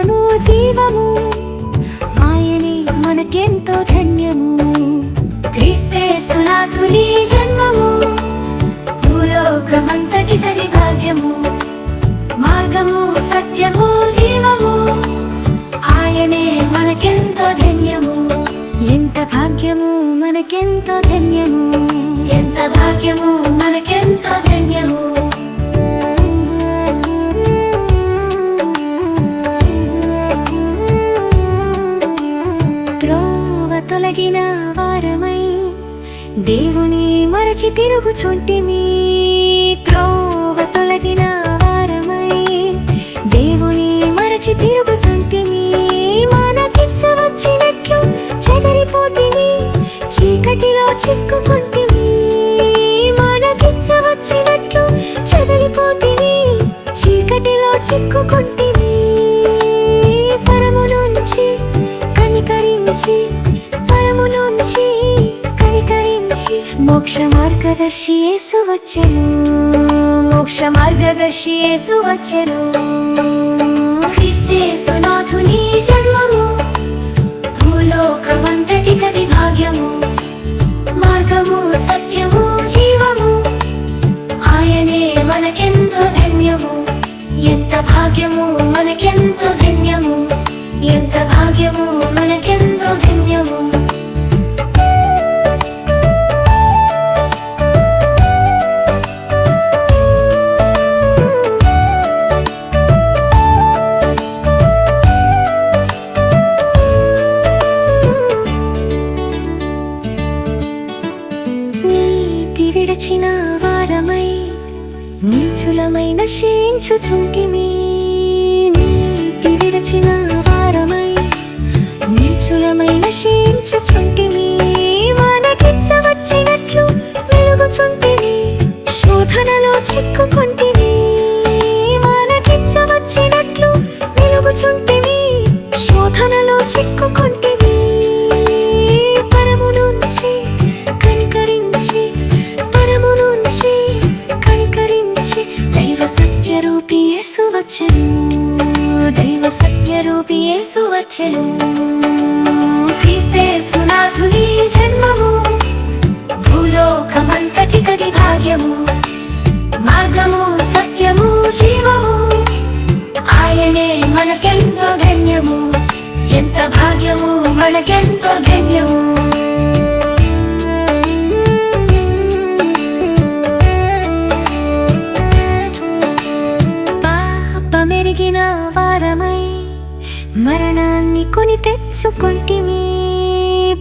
సత్యము జీవము. ఆయనే మనకెంతో ధన్యము. క్రీస్తేసునాథుని జన్మము. భూలోకమంతటి తది భాగ్యము. మార్గము సత్యము జీవము. ఆయనే మనకెంతో ధన్యము. ఎంత భాగ్యము మనకెంతో తొలగిన వారమై దేవుని మరచి తిరుగుచుంటిమి. త్రోవ తొలగిన వారమై దేవుని మరచి తిరుగుచుంటిమి. మనకిచ్చవచ్చినట్లు చెదరిపోతిని చీకటిలో చిక్కుకుంటివి చిక్కుకుంటిమి మనకిచ్చవచ్చినట్లు చెదరిపోతిని చీకటిలో చిక్కుకుంటిమి. పరము నుంచి కనికరించి పరము నుంచి కనికరించి. మోక్ష మార్గదర్శి యేసు వచ్చెను. మోక్ష మార్గదర్శి యేసు వచ్చెను. క్రీస్తేసునాథుని జన్మము భూలోకమంతటి కది భాగ్యము మార్గము సత్యము జీవము. ఆయనే మనకెంతో ధన్యము. ఎంత భాగ్యము మనకెంతో ధన్యము. ఎంత భాగ్యము మనకెంతో ధన్యము. విడచిన వారమై నీచులమైన శించుచుంటిమి నీతి విడచిన వారమై నీచులమైన శించుచుంటిమి మనకిచ్చవచ్చినట్లు వెలుగుచుంటిమి శోధనలో చిక్కుకుంటిమి మనకిచ్చవచ్చినట్లు వెలుగుచుంటిమి శోధనలో చిక్కుకుంటిమి సత్యరూపి యేసు వచ్చెను. క్రీస్తేసు నాథుని జన్మము. భూలోకమంతటి కది భాగ్యము. మార్గము సత్యము జీవము. ఆయనే మనకెంతో ధన్యము. ఎంత భాగ్యము మనకెంతో ధన్యము. పాపమెరిగిన వారమై మరణాన్ని కొని తెచ్చుకుంటిమి.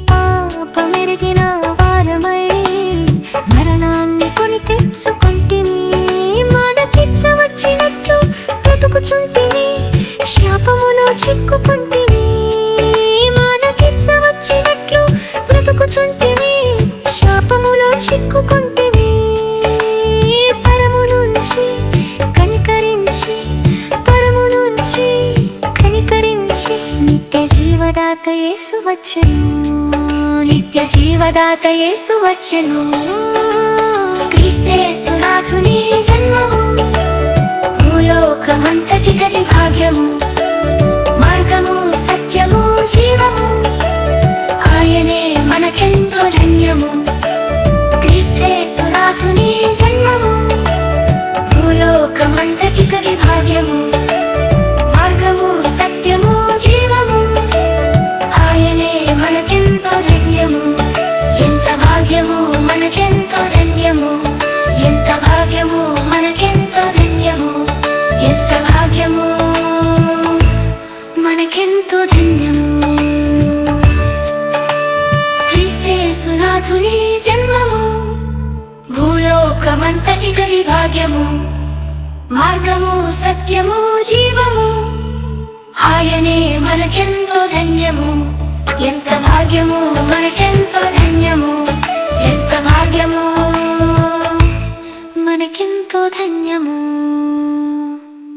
పాపమెరిగిన జీవదాత యేసు వచ్చెను. నిత్య జీవదాత యేసు వచ్చెను. క్రీస్తేసు జన్మము. భూలోకమంతటి గది భాగ్యము. మార్గము సత్యము జీవము. ఆయనే మనకెంతో ధన్యము. క్రీస్తేసు జన్మము. భూలోకమంతటి గది భాగ్యము. భూలోకమంతటి గది భాగ్యము మార్గము సత్యము జీవము. ఆయనే మనకెంతో ధన్యము ఎంత భాగ్యము మనకెంతో ధన్యము ఎంత భాగ్యము మనకెంతో ధన్యము.